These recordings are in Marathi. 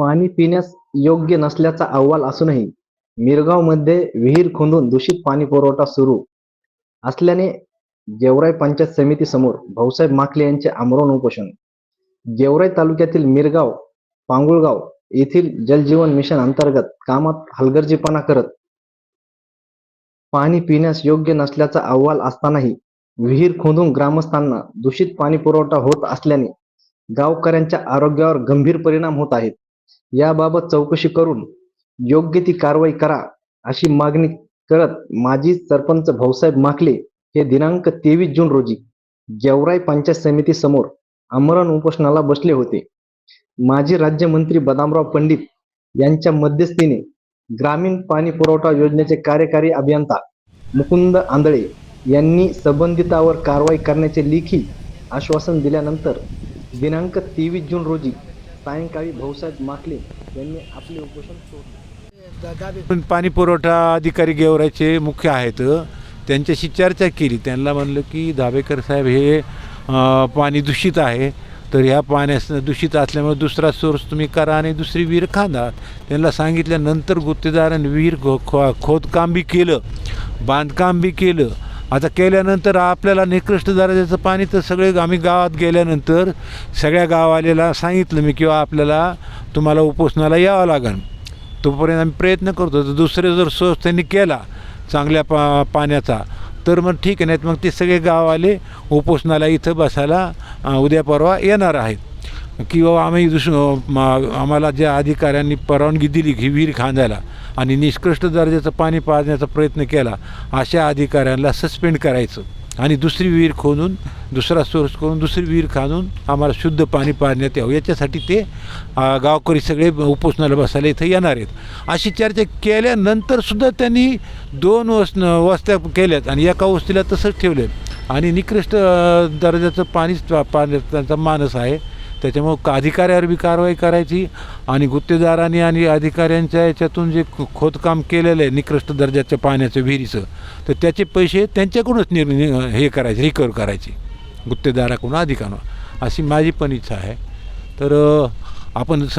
पाणी पिण्यास योग्य नसल्याचा अहवाल असूनही मिरगावमध्ये विहीर खोदून दूषित पाणी पुरवठा सुरू असल्याने गेवराई पंचायत समिती समोर भाऊसाहेब माकले यांचे आमरण उपोषण. गेवराई तालुक्यातील मिरगाव पांगुळगाव येथील जलजीवन मिशन अंतर्गत कामात हलगर्जीपणा करत पाणी पिण्यास योग्य नसल्याचा अहवाल असतानाही विहीर खोदून ग्रामस्थांना दूषित पाणी पुरवठा होत असल्याने गावकऱ्यांच्या आरोग्यावर गंभीर परिणाम होत आहेत. याबाबत चौकशी करून योग्य ती कारवाई करा अशी मागणी करत माजी सरपंच भाऊसाहेब माकले हे दिनांक तेवीस जून रोजी गेवराई पंचायत समिती समोर आमरण उपोषणाला बसले होते. माजी राज्यमंत्री बदामराव पंडित यांच्या मध्यस्थीने ग्रामीण पाणी पुरवठा योजनेचे कार्यकारी अभियंता मुकुंद आंधळे यांनी संबंधितावर कारवाई करण्याचे लेखी आश्वासन दिल्यानंतर दिनांक तेवीस जून रोजी सायंकाळी भाऊसाहेब माकले यांनी आपले उपोषण सोडले. पण पाणी पुरवठा अधिकारी गेवराचे मुख्य आहेत. त्यांच्याशी चर्चा केली. त्यांना म्हणलं की धाबेकर साहेब हे पाणी दूषित आहे. तर ह्या पाण्यास दूषित असल्यामुळे दुसरा सोर्स तुम्ही करा आणि दुसरी विहीर खांदा. त्यांना सांगितल्यानंतर गुत्तेदारांनी विहीर खो खो खोदकाम बी केलं. बांधकाम बी केलं. आता केल्यानंतर आपल्याला निकृष्ट दर्जाचं पाणी तर सगळे आम्ही गावात गेल्यानंतर सगळ्या गाववाल्याला सांगितलं मी किंवा आपल्याला तुम्हाला उपोषणाला यावं लागेल तोपर्यंत आम्ही प्रयत्न करतो. तर दुसरे जर सोर्स त्यांनी केला चांगल्या पा पाण्याचा तर मग ठीक आहे. नाहीत मग ते सगळे गाववाले उपोषणाला इथं बसायला उद्या परवा येणार आहेत. किंवा आम्ही दुस मा- आम्हाला ज्या अधिकाऱ्यांनी परवानगी दिली की विहीर खांदायला आणि निष्कृष्ट दर्जाचं पाणी पाजण्याचा प्रयत्न केला अशा अधिकाऱ्यांना सस्पेंड करायचं. आणि दुसरी विहीर खोदून दुसरा सोर्स करून दुसरी विहीर खाणून आम्हाला शुद्ध पाणी पाजण्यात यावं. याच्यासाठी ते गावकरी सगळे उपोषणाला बसायला इथं येणार आहेत. अशी चर्चा केल्यानंतरसुद्धा त्यांनी दोन वस वस्त्या केल्यात आणि एका वस्तीला तसंच ठेवले आणि निकृष्ट दर्जाचं पाणीच पाण्याचा त्यांचा मानस आहे. त्याच्यामुळं का- अधिकाऱ्यावर बी कारवाई करायची आणि गुत्तेदारांनी आणि अधिकाऱ्यांच्या याच्यातून जे खोदकाम केलेलं आहे निकृष्ट दर्जाच्या पाण्याचं विहिरीचं तर त्याचे पैसे त्यांच्याकडूनच निर हे करायचे रिकवर करायचे. गुत्तेदाराकडून अधिकाऱ्यांना अशी माझी पण इच्छा आहे. तर आपण स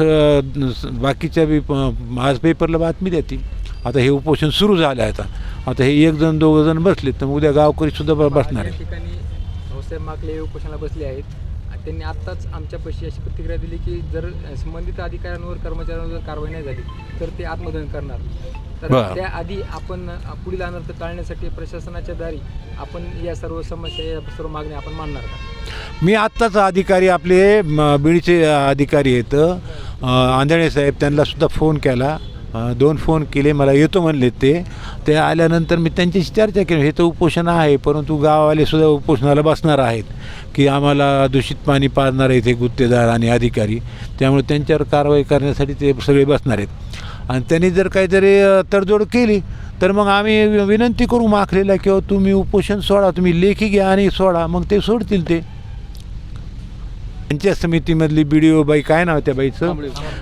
बाकीच्या बी प- आज पेपरला बातमी देतील आता हे उपोषण सुरू झालं आहे आता. आता हे एक जण दोघं जण बसले तर उद्या गावकरीसुद्धा बसणार आहे ठिकाणी उपोषणाला बसले आहेत. त्यांनी आत्ताच आमच्या पैशी अशी प्रतिक्रिया दिली की जर संबंधित अधिकाऱ्यांवर कर्मचाऱ्यांवर जर कारवाई नाही झाली तर ते आत्मदहन करणार. तर. त्याआधी आपण पुढील अनर्थ टाळण्यासाठी प्रशासनाच्या दारी आपण या सर्व समस्या या सर्व मागण्या आपण मांडणार का मी आत्ताच अधिकारी आपले बीडचे अधिकारी आहेत. आंधळे साहेब त्यांना सुद्धा फोन केला. दोन फोन केले मला येतो म्हणले ते. ते आल्यानंतर मी त्यांच्याशी चर्चा केली. हे तर उपोषण आहे परंतु गाववालेसुद्धा उपोषणाला बसणार आहेत की आम्हाला दूषित पाणी पाजणार आहेत हे गुत्तेदार आणि अधिकारी. त्यामुळे त्यांच्यावर कारवाई करण्यासाठी ते सगळे बसणार आहेत. आणि त्यांनी जर काहीतरी तडजोड केली तर मग आम्ही वि- विनंती करू माखलेला किंवा तुम्ही उपोषण सोडा तुम्ही लेखी घ्या आणि सोडा. मग ते सोडतील ते. पंचायत समितीमधली बी डी ओ बाई काय नाव त्या बाईचं?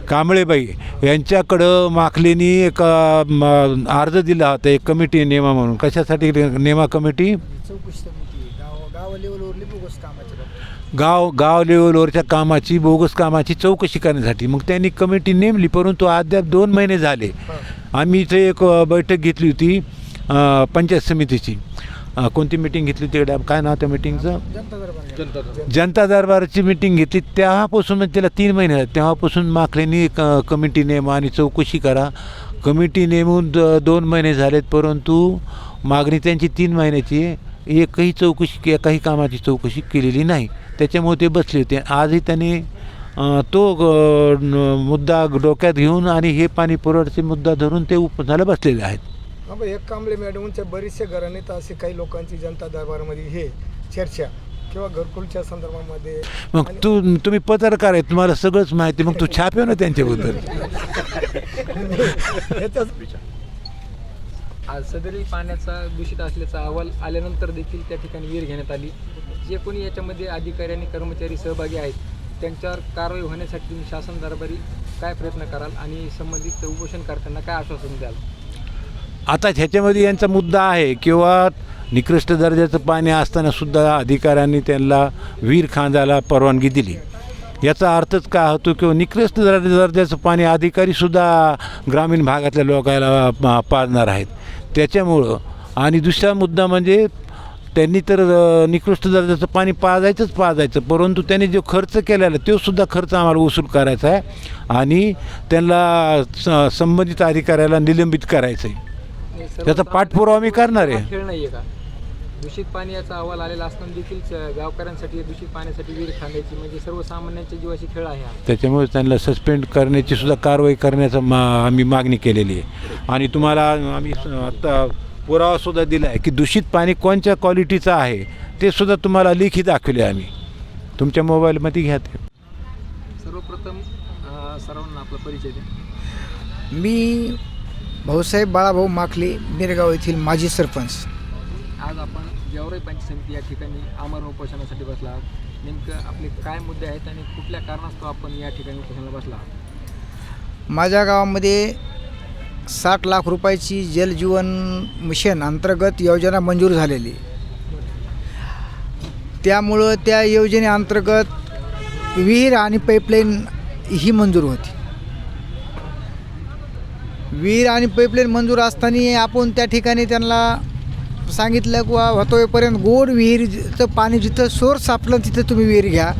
कांबळेबाई. यांच्याकडं माखलेनी एक अर्ज दिला होता एक कमिटी नेमा म्हणून. कशासाठी नेमा कमिटी? गाव गाव लेवलवरच्या कामाची बोगस कामाची चौकशी करण्यासाठी. मग त्यांनी कमिटी नेमली परंतु अद्याप दोन महिने झाले. आम्ही इथे एक बैठक घेतली होती पंचायत समितीची. कोणती मिटिंग घेतली होती? इकडे? काय नाव त्या मिटिंगचं जनता दरबार जनता दरबारची मिटिंग घेतली. तेव्हापासून म्हणजे त्याला तीन महिने झाले. तेव्हापासून माखलेनी क कमिटी नेमा आणि चौकशी करा. कमिटी नेमून द दोन महिने झालेत परंतु मागणी त्यांची तीन महिन्याची आहे. एकही चौकशी के काही कामाची चौकशी केलेली नाही. त्याच्यामुळे ते बसले होते. आजही त्यांनी तो मुद्दा डोक्यात घेऊन आणि हे पाणी पुरवठ्याचे मुद्दा धरून ते उपोषणाला बसलेले आहेत. हा बा, एक कांबळे मॅडमच्या बरेचसे घराणे तर असे काही लोकांची जनता दरबारमध्ये हे चर्चा किंवा घरकुलच्या संदर्भामध्ये मग तू तुम्ही पत्रकार आहे तुम्हाला सगळंच माहिती मग तू छाप्यो ना त्यांच्याबद्दल? ह्याच्याच आज सदरील पाण्याचा दूषित असल्याचा अहवाल आल्यानंतर देखील त्या ठिकाणी विहीर घेण्यात आली. जे कोणी याच्यामध्ये अधिकारी आणि कर्मचारी सहभागी आहेत त्यांच्यावर कारवाई होण्यासाठी तुम्ही शासन दरबारी काय प्रयत्न कराल आणि संबंधित उपोषण करताना काय आश्वासन द्याल? आता ह्याच्यामध्ये यांचा मुद्दा आहे किंवा निकृष्ट दर्जाचं पाणी असतानासुद्धा अधिकाऱ्यांनी त्यांना वीर खांदायला परवानगी दिली. याचा अर्थच काय होतो किंवा निकृष्ट दर्जा दर्जाचं पाणी अधिकारीसुद्धा ग्रामीण भागातल्या लोकांना पा- पाजणार आहेत. त्याच्यामुळं आणि दुसरा मुद्दा म्हणजे त्यांनी तर निकृष्ट दर्जाचं पाणी पाजायचंच पाजायचं परंतु त्यांनी जो खर्च केलेला तोसुद्धा खर्च आम्हाला वसूल करायचा आहे आणि त्यांना स- संबंधित अधिकाऱ्याला निलंबित करायचं आहे त्याचा पाठपुरावा मी करणार आहे. खेळ नाहीये का? दूषित पाणी याचा अहवाल आलेला असताना देखील च- गावकऱ्यांसाठी दूषित पाण्यासाठी विहीर खांदायची म्हणजे सर्वसामान्यांच्या जीवाशी खेळ आहे हा. त्याच्यामुळे त्यांना सस्पेंड करण्याची सुद्धा कारवाई करण्याचा मा आम्ही मागणी केलेली आहे. आणि तुम्हाला आम्ही स- आता पुरावासुद्धा दिला आहे की दूषित पाणी कोणत्या क्वालिटीचं आहे ते सुद्धा तुम्हाला लेखी दाखवले आम्ही. तुमच्या मोबाईलमध्ये घ्या ते. सर्वप्रथम अं, सर्वांना आपला परिचय द्या. मी भाऊसाहेब बाळाभाऊ माखले मिरगाव येथील माजी सरपंच. आज आपण गेवराई पंचायत समिती या ठिकाणी आमरण उपोषणासाठी बसला आहोत. नेमकं आपले काय मुद्दे आहेत आणि कुठल्या कारणास्तव आपण या ठिकाणी उपोषणाला बसला आहोत? माझ्या गावामध्ये साठ लाख रुपयाची जलजीवन मिशन अंतर्गत योजना मंजूर झालेली. त्यामुळं त्या योजनेअंतर्गत विहीर आणि पाईपलाईन ही मंजूर होती. विहीर आणि पाईपलाईन मंजूर असताना आपण त्या ठिकाणी त्यांना सांगितलं की वा होतोपर्यंत गोड विहिरीचं पाणी जिथं सोर्स सापलं तिथं तुम्ही विहीर घ्या.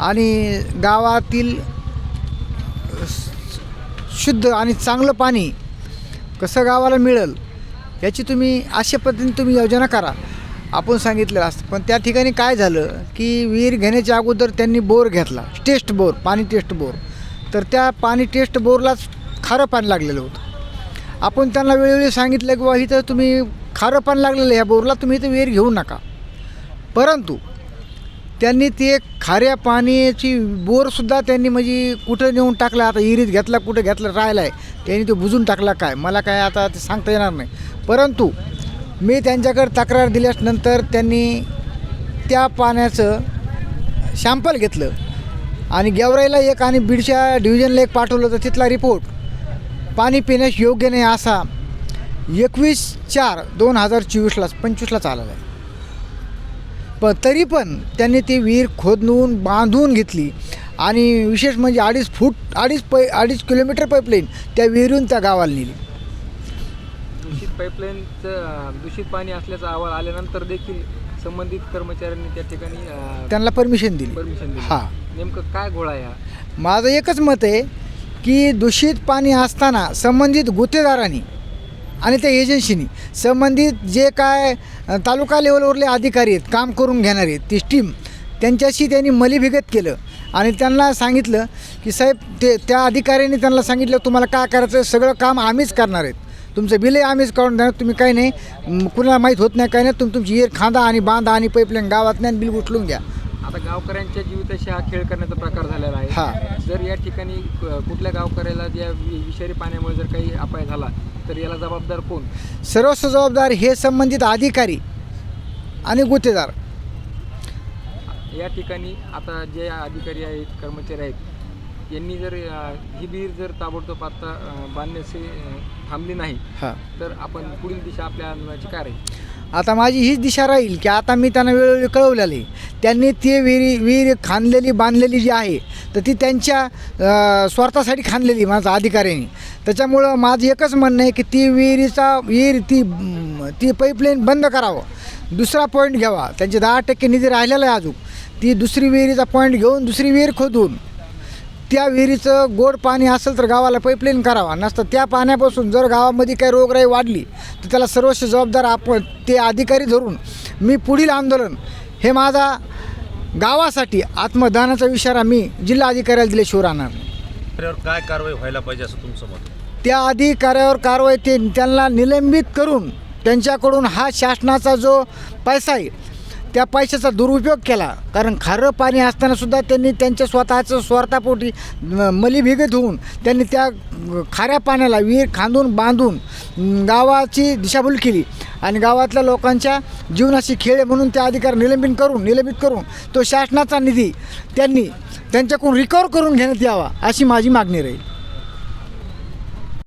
आणि गावातील शुद्ध आणि चांगलं पाणी कसं गावाला मिळेल याची तुम्ही अशा पद्धतीने तुम्ही योजना करा. आपण सांगितलेलं असतं. पण त्या ठिकाणी काय झालं की विहीर घेण्याच्या अगोदर त्यांनी बोर घेतला. टेस्ट बोर पाणी टेस्ट बोर. तर त्या पाणी टेस्ट बोरलाच खारं पाणी लागलेलं होतं. आपण त्यांना वेळोवेळी सांगितलं की बा इथं तुम्ही खारं पाणी लागलेलं ह्या बोरला तुम्ही इथं विहीर घेऊ नका. परंतु त्यांनी ते खाऱ्या पाण्याची बोरसुद्धा त्यांनी म्हणजे कुठं नेऊन टाकला आता इरीत घेतला कुठं घेतला राहिला आहे त्यांनी तो बुजून टाकला काय? मला काय आता ते सांगता येणार नाही. परंतु मी त्यांच्याकडे तक्रार दिल्यानंतर त्यांनी त्या पाण्याचं शॅम्पल घेतलं. आणि गेवराईला एक आणि बीडच्या डिव्हिजनला एक पाठवलं तर तिथला रिपोर्ट. पाणी पिण्यास योग्य नाही असा एकवीस चार दोन हजार चोवीसला पंचवीसलाच आलेला आहे. पण तरी पण त्यांनी ती विहीर खोदून बांधून घेतली. आणि विशेष म्हणजे अडीच फूट अडीच पै अडीच किलोमीटर पाईपलाईन त्या विहिरून त्या गावाला नेली. दूषित पाईपलाईनचं दूषित पाणी असल्याचा अहवाल आल्यानंतर देखील संबंधित कर्मचाऱ्यांनी त्या ठिकाणी त्यांना परमिशन दिली. परमिशन दिली. हां. नेमकं काय घोळा आहे हा? माझं एकच मत आहे की दूषित पाणी असताना संबंधित गुत्तेदारांनी आणि त्या एजन्सीनी संबंधित जे काय तालुका लेवलवरले अधिकारी आहेत काम करून घेणारे आहेत ती टीम त्यांच्याशी त्यांनी मलिभिगत केलं. आणि त्यांना सांगितलं की साहेब ते त्या अधिकाऱ्यांनी त्यांना सांगितलं तुम्हाला काय करायचं? सगळं काम आम्हीच करणार आहेत. तुमचं बिलही आम्हीच काढून देणार. तुम्ही काही नाही कुणाला माहीत होत नाही काही नाही. तुम्ही तुमची इयर खांदा आणि बांधा आणि पाईपलाईन गावात नाही बिल उचलून घ्या. आता गावकऱ्यांच्या जीविताशी हा खेळ करण्याचा प्रकार झालेला आहे. हां. जर या ठिकाणी कुठल्या गावकऱ्याला या वि- विषारी पाण्यामुळे जर काही अपाय झाला तर याला जबाबदार कोण? सर्वस्व जबाबदार हे संबंधित अधिकारी आणि गुत्तेदार या ठिकाणी आता जे अधिकारी आहेत कर्मचारी आहेत यांनी जर ही विहीर जर ताबडतोब आता बांधण्याचे थांबली नाही हां. तर आपण पुढील दिशा आपल्या आंदोलनाची काय राहील? आता माझी हीच दिशा राहील की आता मी त्यांना वेळोवेळी कळवलेलं आहे. त्यांनी ती विहिरी विहीर खांदलेली बांधलेली जी आहे तर ती त्यांच्या स्वार्थासाठी खांदलेली माझ्या अधिकाऱ्यांनी. त्याच्यामुळं माझं एकच म्हणणं आहे की ती विहिरीचा विहीर ती ती पाईपलाईन बंद करावं. दुसरा पॉईंट घ्यावा. त्यांचे दहा टक्के निधी राहिलेला आहे अजून. ती दुसरी विहिरीचा पॉईंट घेऊन दुसरी विहीर खोदून त्या विहिरीचं गोड पाणी असेल तर गावाला पाईपलाईन करावा. नसतं त्या पाण्यापासून जर गावामध्ये काही रोगराई वाढली तर त्याला सर्वस्व जबाबदार आपण ते अधिकारी धरून मी पुढील आंदोलन हे माझा गावासाठी आत्मदानाचा इशारा मी जिल्हा अधिकाऱ्याला दिल्याशिवाय राहणार नाही त्यावर काय कारवाई व्हायला पाहिजे असं तुमचं मत? आहे? त्या अधिकाऱ्यावर कारवाई ते त्यांना निलंबित करून त्यांच्याकडून हा शासनाचा जो पैसा आहे त्या पैशाचा दुरुपयोग केला. कारण खारं पाणी असताना सुद्धा त्यांनी त्यांच्या स्वतःचं स्वार्थापोटी म- मलिभिगत होऊन त्यांनी त्या खाऱ्या पाण्याला विहीर खांदून बांधून गावाची दिशाभूल केली. आणि गावातल्या लोकांच्या जीवनाशी खेळ म्हणून त्या अधिकार निलंबित करून निलंबित करून तो शासनाचा निधी त्यांनी त्यांच्याकडून रिकवर करून घेण्यात यावा अशी माझी मागणी राहील.